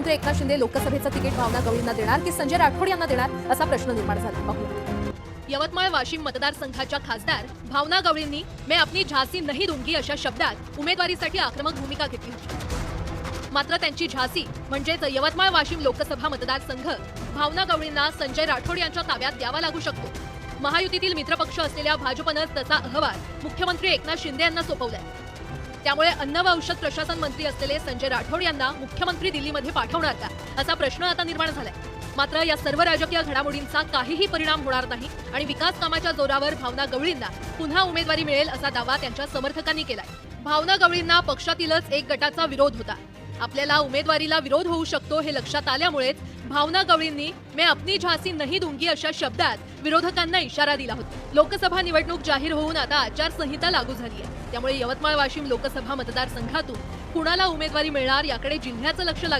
मुख्यमंत्री एकनाथ शिंदे लोकसभेचं तिकीट भावना गवळींना देणार की संजय राठोड यांना देणार असा प्रश्न निर्माण झाला. यवतमाळ वाशिम मतदारसंघाच्या खासदार भावना गवळींनी मैं अपनी झासी नाही दूंगी अशा शब्दात उमेदवारीसाठी आक्रमक भूमिका घेतली होती. मात्र त्यांची झासी म्हणजेच यवतमाळ वाशिम लोकसभा मतदारसंघ भावना गवळींना संजय राठोड यांच्या ताब्यात द्यावा लागू शकतो. महायुतीतील मित्रपक्ष असलेल्या भाजपनं तसा अहवाल मुख्यमंत्री एकनाथ शिंदे यांना सोपवलाय. त्यामुळे अन्न व औषध प्रशासन मंत्री असलेले संजय राठोड यांना मुख्यमंत्री दिल्लीमध्ये पाठवणार का असा प्रश्न आता निर्माण झालाय. मात्र या सर्व राजकीय घडामोडींचा काहीही परिणाम होणार नाही आणि विकास कामाच्या जोरावर भावना गवळींना पुन्हा उमेदवारी मिळेल असा दावा त्यांच्या समर्थकांनी केलाय. भावना गवळींना पक्षातीलच एक गटाचा विरोध होता. आपल्याला उमेदवारीला विरोध होऊ शकतो हे लक्षात आल्यामुळेच भावना गवळींनी मैं अपनी झासी नाही दुंगी अशा शब्दात विरोधकांना इशारा दिला होता. लोकसभा निवडणूक जाहीर होऊन आता आचारसंहिता लागू झाली आहे. त्यामुळे यवतमाळ वाशिम लोकसभा मतदारसंघातून कुणाला उमेदवारी मिळणार याकडे जिल्ह्याचं लक्ष लागलं